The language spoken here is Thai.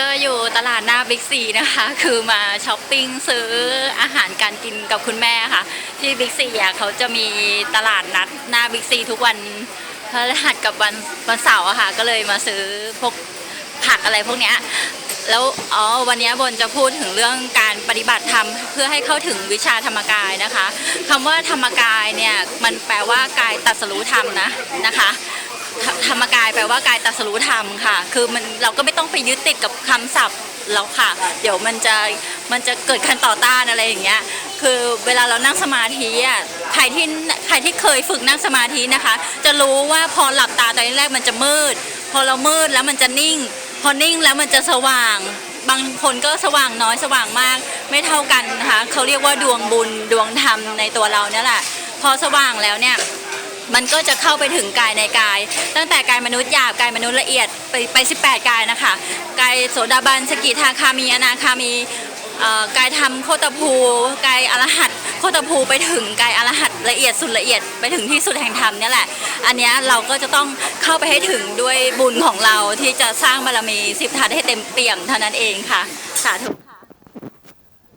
ก็อยู่ตลาดหน้าบิ๊กซีนะคะ คือมาช้อปปิ้งซื้ออาหารการกินกับคุณแม่ค่ะ ที่บิ๊กซีอะเขาจะมีตลาดนัดหน้าบิ๊กซีทุกวันพฤหัสกับวันวันเสาร์อะค่ะ ก็เลยมาซื้อพวกผักอะไรพวกเนี้ยแล้วอ๋อวันนี้บนจะพูดถึงเรื่องการปฏิบัติธรรมเพื่อให้เข้าถึงวิชาธรรมกายนะคะคำว่าธรรมกายเนี่ยมันแปลว่ากายตรัสรู้ธรรมนะนะคะ ธรรมกายแปลว่ากายตัสรู้ธรรมค่ะ คือมันเราก็ไม่ต้องไปยึดติดกับคำศัพท์แล้วค่ะ เดี๋ยวมันจะมันจะเกิดการต่อต้านอะไรอย่างเงี้ย คือเวลาเรานั่งสมาธิอะใครที่ใครที่เคยฝึกนั่งสมาธินะคะ จะรู้ว่าพอหลับตาตอนแรกมันจะมืด พอเรามืดแล้วมันจะนิ่ง พอนิ่งแล้วมันจะสว่าง บางคนก็สว่างน้อยสว่างมาก ไม่เท่ากันนะคะเขาเรียกว่าดวงบุญดวงธรรมในตัวเราเนี่ยแหละ พอสว่างแล้วเนี่ย มันก็จะเข้าไปถึงกายในกาย ตั้งแต่กายมนุษย์หยาบกายมนุษย์ละเอียดไปไป 18 กายนะคะ กายโสดาบันสกิทาคามีอนาคามีกายธรรมโคตภูกายอรหัตโคตภูไปถึงกายอรหัตละเอียดสุดละเอียดไปถึงที่สุดแห่งธรรมนี่แหละ อันนี้เราก็จะต้องเข้าไปให้ถึงด้วยบุญของเราที่จะสร้างบารมีสิบทัศให้เต็มเปี่ยมเท่านั้นเองค่ะ สาธุค่ะ